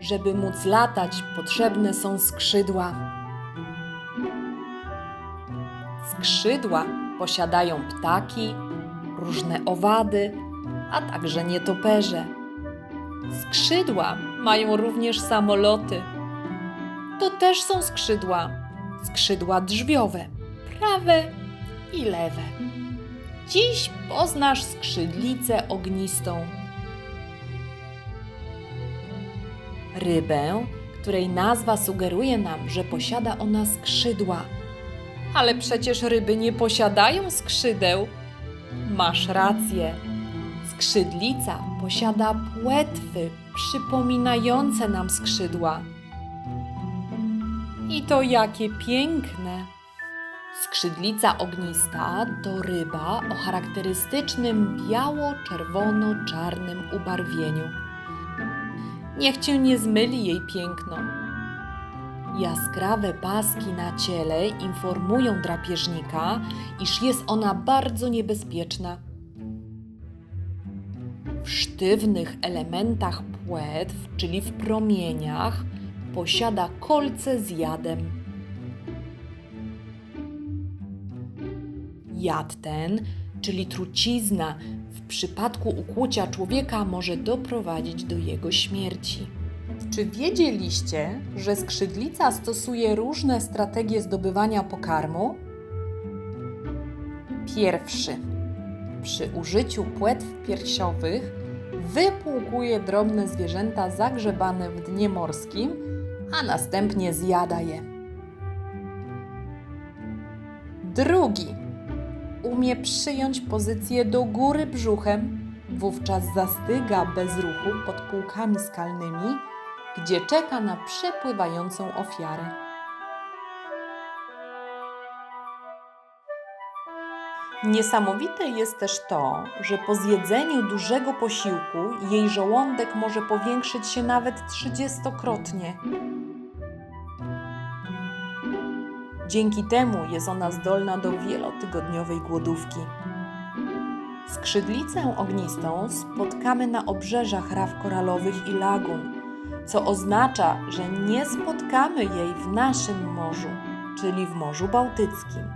Żeby móc latać, potrzebne są skrzydła. Skrzydła posiadają ptaki, różne owady, a także nietoperze. Skrzydła mają również samoloty. To też są skrzydła. Skrzydła drzwiowe, prawe i lewe. Dziś poznasz skrzydlicę ognistą. Rybę, której nazwa sugeruje nam, że posiada ona skrzydła. Ale przecież ryby nie posiadają skrzydeł. Masz rację. Skrzydlica posiada płetwy przypominające nam skrzydła. I to jakie piękne! Skrzydlica ognista to ryba o charakterystycznym biało-czerwono-czarnym ubarwieniu. Niech cię nie zmyli jej piękno. Jaskrawe paski na ciele informują drapieżnika, iż jest ona bardzo niebezpieczna. W sztywnych elementach płetw, czyli w promieniach, posiada kolce z jadem. Jad ten, czyli trucizna, w przypadku ukłucia człowieka może doprowadzić do jego śmierci. Czy wiedzieliście, że skrzydlica stosuje różne strategie zdobywania pokarmu? Pierwszy. Przy użyciu płetw piersiowych wypłukuje drobne zwierzęta zagrzebane w dnie morskim, a następnie zjada je. Drugi. Umie przyjąć pozycję do góry brzuchem, wówczas zastyga bez ruchu pod półkami skalnymi, gdzie czeka na przepływającą ofiarę. Niesamowite jest też to, że po zjedzeniu dużego posiłku jej żołądek może powiększyć się nawet trzydziestokrotnie. Dzięki temu jest ona zdolna do wielotygodniowej głodówki. Skrzydlicę ognistą spotkamy na obrzeżach raw koralowych i lagun, co oznacza, że nie spotkamy jej w naszym morzu, czyli w Morzu Bałtyckim.